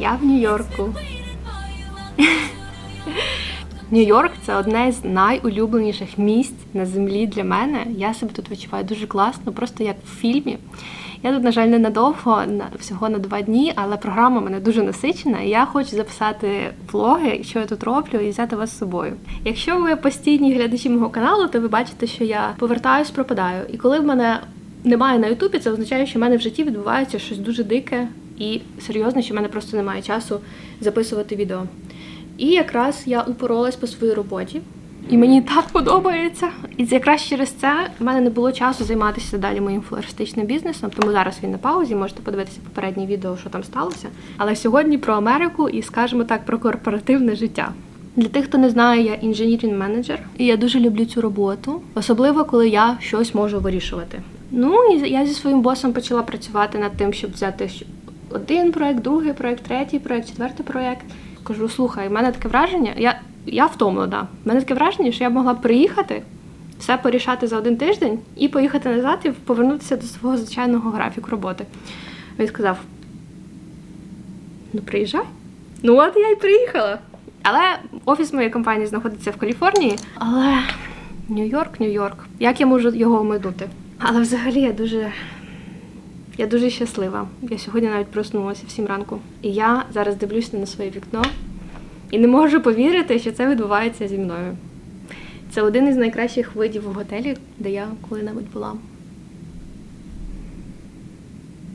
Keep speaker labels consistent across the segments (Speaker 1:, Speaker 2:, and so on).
Speaker 1: Я в Нью-Йорку. Нью-Йорк це одне з найулюбленіших місць на землі для мене. Я себе тут відчуваю дуже класно, просто як в фільмі. Я тут, на жаль, ненадовго, на всього на два дні, але програма мене дуже насичена, і я хочу записати влоги, що я тут роблю, і взяти вас з собою. Якщо ви постійні глядачі мого каналу, то ви бачите, що я повертаюсь, пропадаю. І коли в мене немає на Ютубі, це означає, що в мене в житті відбувається щось дуже дике і серйозне, що в мене просто немає часу записувати відео. І якраз я упоролась по своїй роботі. І мені так подобається. І якраз через це в мене не було часу займатися далі моїм флористичним бізнесом, тому зараз він на паузі. Можете подивитися попереднє відео, що там сталося. Але сьогодні про Америку і, скажімо так, про корпоративне життя. Для тих, хто не знає, я інженірінг менеджер, і я дуже люблю цю роботу, особливо коли я щось можу вирішувати. Ну і я зі своїм босом почала працювати над тим, щоб взяти один проект, другий проект, третій проект, четвертий проект. Кажу, слухай, в мене таке враження, я, я втомлена. В мене таке враження, що я б могла приїхати, все порішати за один тиждень і поїхати назад і повернутися до свого звичайного графіку роботи. Він сказав: Ну, приїжджай. Ну, от я й приїхала. Але офіс моєї компанії знаходиться в Каліфорнії. Але Нью-Йорк, Нью-Йорк. Як я можу його оминути? Але взагалі я дуже я дуже щаслива. Я сьогодні навіть проснулася в сім ранку. І я зараз дивлюся на своє вікно і не можу повірити, що це відбувається зі мною. Це один із найкращих видів в готелі, де я коли-небудь була.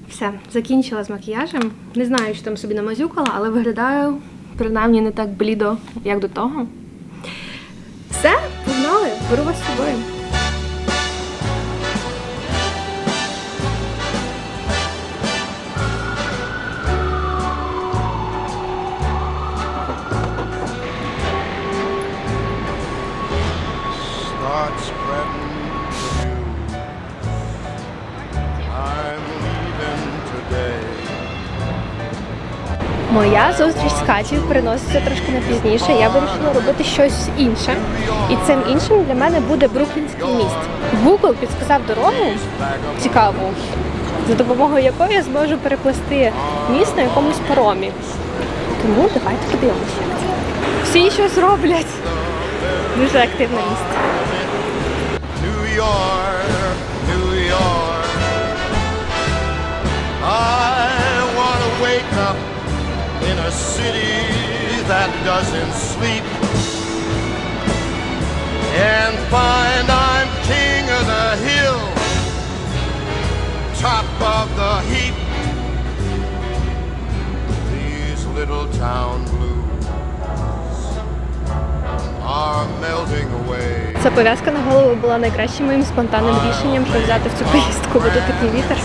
Speaker 1: Все, закінчила з макіяжем. Не знаю, що там собі намазюкала, але виглядаю принаймні не так блідо, як до того. Все, погнали, беру вас з собою. Моя зустріч з Катєю переноситься трошки на пізніше. Я вирішила робити щось інше. І цим іншим для мене буде Бруклінський міст. Google підсказав дорогу цікаву, за допомогою якої я зможу переплести міст на якомусь паромі. Тому давайте подивимося. Всі щось роблять. Дуже активне місце.
Speaker 2: New York, New York. A city that doesn't sleep and find I'm king of the hill, top of the heap. These little town blues are melting away.
Speaker 1: Ця пов'язка на голову була найкращим моїм спонтанним рішенням, що взяти в цю поїздку, бо тут такий вітер,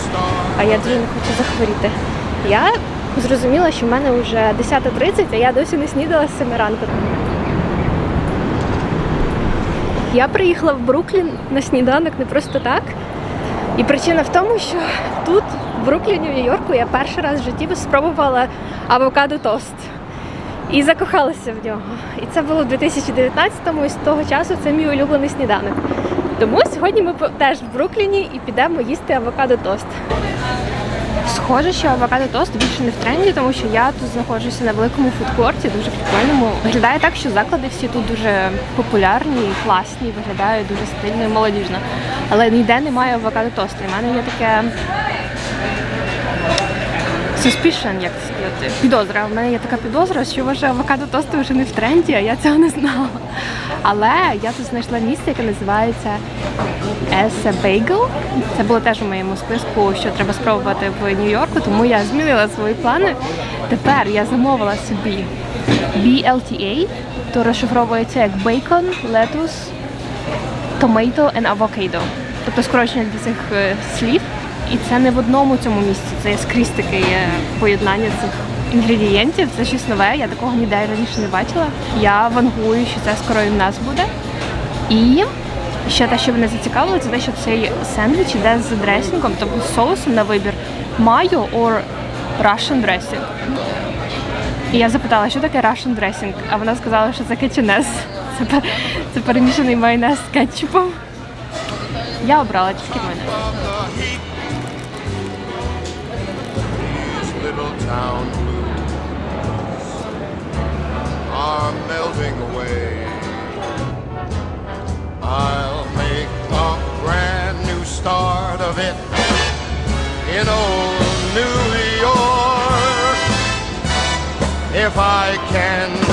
Speaker 1: а я дуже не хочу захворіти. Я зрозуміла, що в мене вже 10.30, а я досі не снідала з 7 ранку. Я приїхала в Бруклін на сніданок не просто так. І причина в тому, що тут, в Брукліні, в Нью-Йорку, я перший раз в житті спробувала авокадо тост. І закохалася в нього. І це було в 2019-му, і з того часу це мій улюблений сніданок. Тому сьогодні ми теж в Брукліні і підемо їсти авокадо тост. Схоже, що авокадо тост більше не в тренді, тому що я тут знаходжуся на великому фудкорті, дуже прикольному. Виглядає так, що заклади всі тут дуже популярні, і класні, виглядають дуже стильно і молодіжно. Але ніде немає авокадо тосту. В мене є таке suspicion, як це сказати, підозра. У мене є така підозра, що може авокадо тости вже не в тренді, а я цього не знала. Але я тут знайшла місце, яке називається Esa Bagel. Це було теж у моєму списку, що треба спробувати в Нью-Йорку, тому я змінила свої плани. Тепер я замовила собі BLTA, то розшифровується як bacon, lettuce, tomato and avocado. Тобто скорочення для цих е, слів. І це не в одному цьому місці, це скрізь таке є поєднання цих інгредієнтів. Це щось нове, я такого ніде раніше не бачила. Я вангую, що це скоро і в нас буде. І ще те, що мене зацікавило, це те, що цей сендвіч іде з дресінгом, тобто з соусом на вибір майо or Russian dressing. І я запитала, що таке Russian dressing, а вона сказала, що це кетчунес. Це, це перемішаний майонез з кетчупом. Я обрала тільки майонез.
Speaker 2: little town blues are melting away. I'll make a brand new start of it in old New York if I can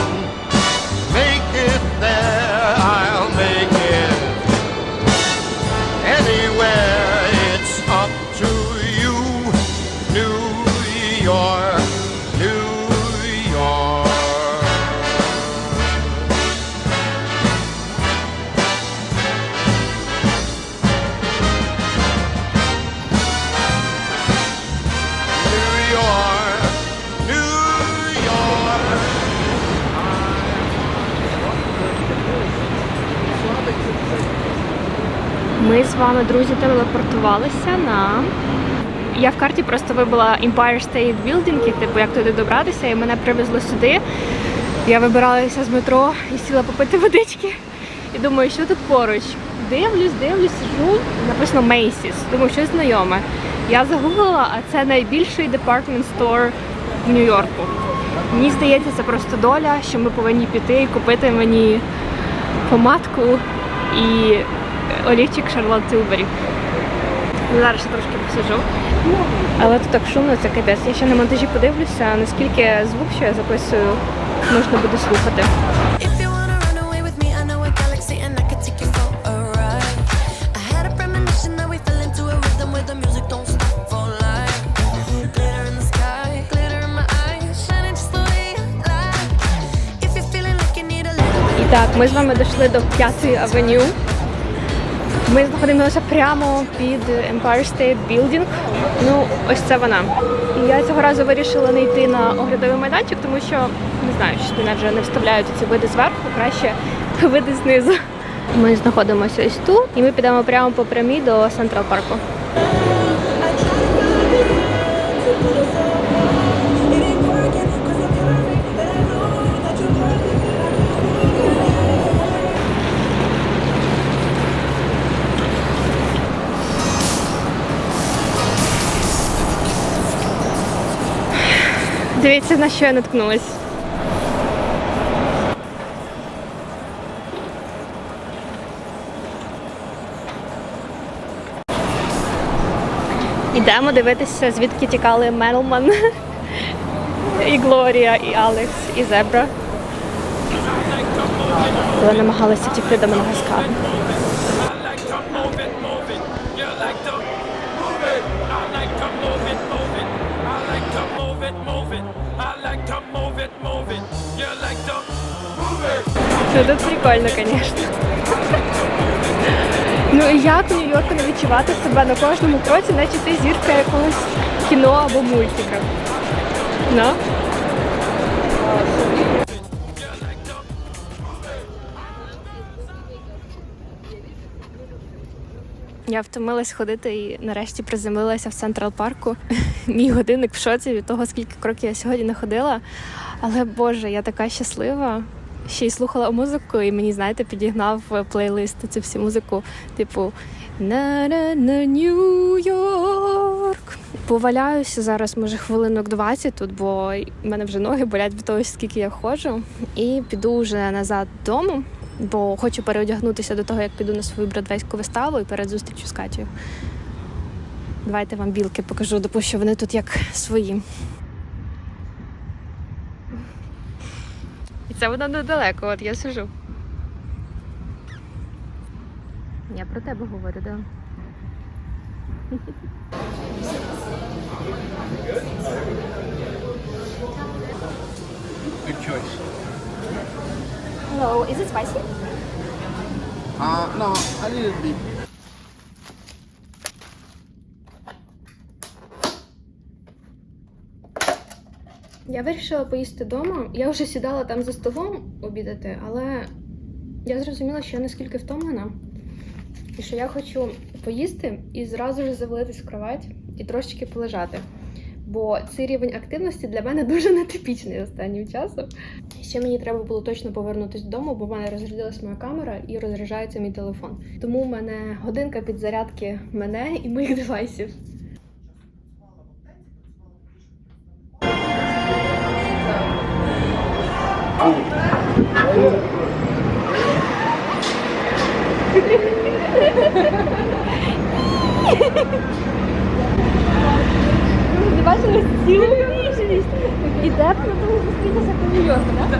Speaker 1: з вами, друзі, телепортувалися на. Я в карті просто вибила Empire State Building, і, типу, як туди добратися, і мене привезли сюди. Я вибиралася з метро і сіла попити водички. І думаю, що тут поруч. Дивлюсь, дивлюсь, сижу, написано Macy's. Думаю, щось знайоме. Я загуглила, а це найбільший department store в Нью-Йорку. Мені здається, це просто доля, що ми повинні піти і купити мені помадку і олівчик Шарлот Тилбері. Зараз ще трошки посижу. Але тут так шумно, це капець. Я ще на монтажі подивлюся, наскільки звук, що я записую, можна буде слухати. І так, ми з вами дійшли до п'ятої авеню. Ми знаходимося прямо під Empire State Building. Ну, ось це вона. І я цього разу вирішила не йти на оглядовий майданчик, тому що не знаю, що мене вже не вставляють ці види зверху, краще види знизу. Ми знаходимося ось тут, і ми підемо прямо по прямій до Централ парку. Дивіться, на що я наткнулась. Ідемо дивитися, звідки тікали Мелман, і Глорія, і Алекс, і Зебра. Коли намагалися втікти до Мадагаскару.
Speaker 3: Move it, move it. You like to move it. I like to move it, move it. I like to move it, move it. I like to move it, move it. You like to move it.
Speaker 1: Ну тут прикольно, звісно. Ну і як у Нью-Йорку не відчувати себе на кожному кроці, наче ти зірка якогось кіно або мультика. Ну? Я втомилась ходити і нарешті приземлилася в Централ парку. Мій годинник в шоці від того, скільки кроків я сьогодні не ходила. Але Боже, я така щаслива. Ще й слухала музику, і мені, знаєте, підігнав плейлист цю всю музику, типу на на Нью-Йорк. Поваляюся зараз, може, хвилинок 20 тут, бо в мене вже ноги болять від того, скільки я ходжу. І піду вже назад додому, бо хочу переодягнутися до того, як піду на свою бродвейську виставу і перед зустрічю з Катєю. Давайте вам білки покажу, допущу, вони тут як свої. І це воно недалеко, от я сижу. Я про тебе говорю, так. Да.
Speaker 4: Good choice.
Speaker 1: Hello, is it spicy?
Speaker 4: Uh, no, a little bit.
Speaker 1: Я вирішила поїсти вдома. Я вже сідала там за столом обідати, але я зрозуміла, що я наскільки втомлена, і що я хочу поїсти і зразу ж завалитись в кровать і трошечки полежати. Бо цей рівень активності для мене дуже нетипічний останнім часом. Ще мені треба було точно повернутися додому, бо в мене розрядилась моя камера і розряджається мій телефон. Тому в мене годинка підзарядки мене і моїх девайсів. Бачили цілу ніжність. І де ми були зустрітися по Нью-Йорку, так?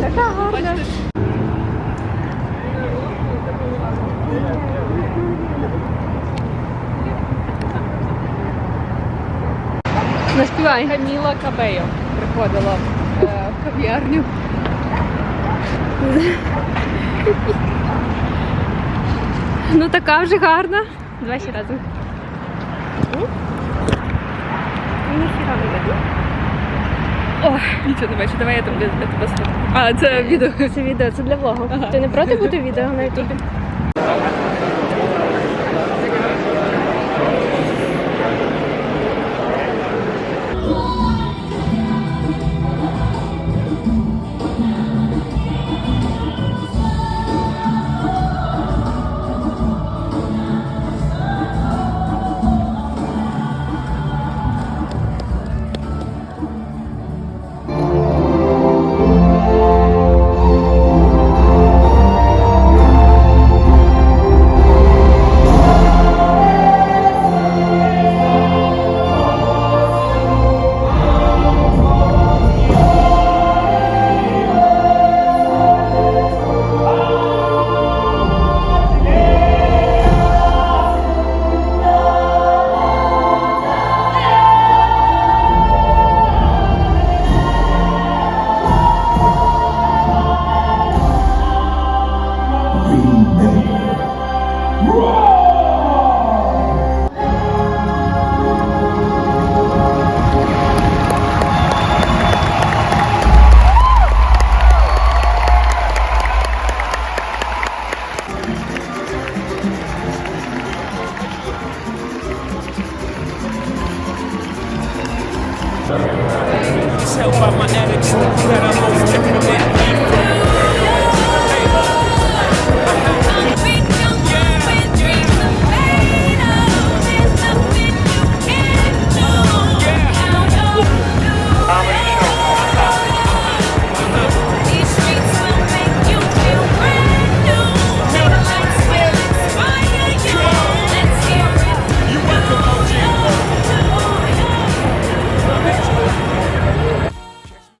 Speaker 1: Така гарна. Наспівай.
Speaker 5: Каміла Кабеyo приходила е, в кав'ярню.
Speaker 1: Ну така вже гарна. Давай ще разом.
Speaker 5: Нічого не бачу, давай я тобі для тебе слухаю. А, це відео.
Speaker 1: Це відео, це для влогу. Ти не проти бути відео на ютубі?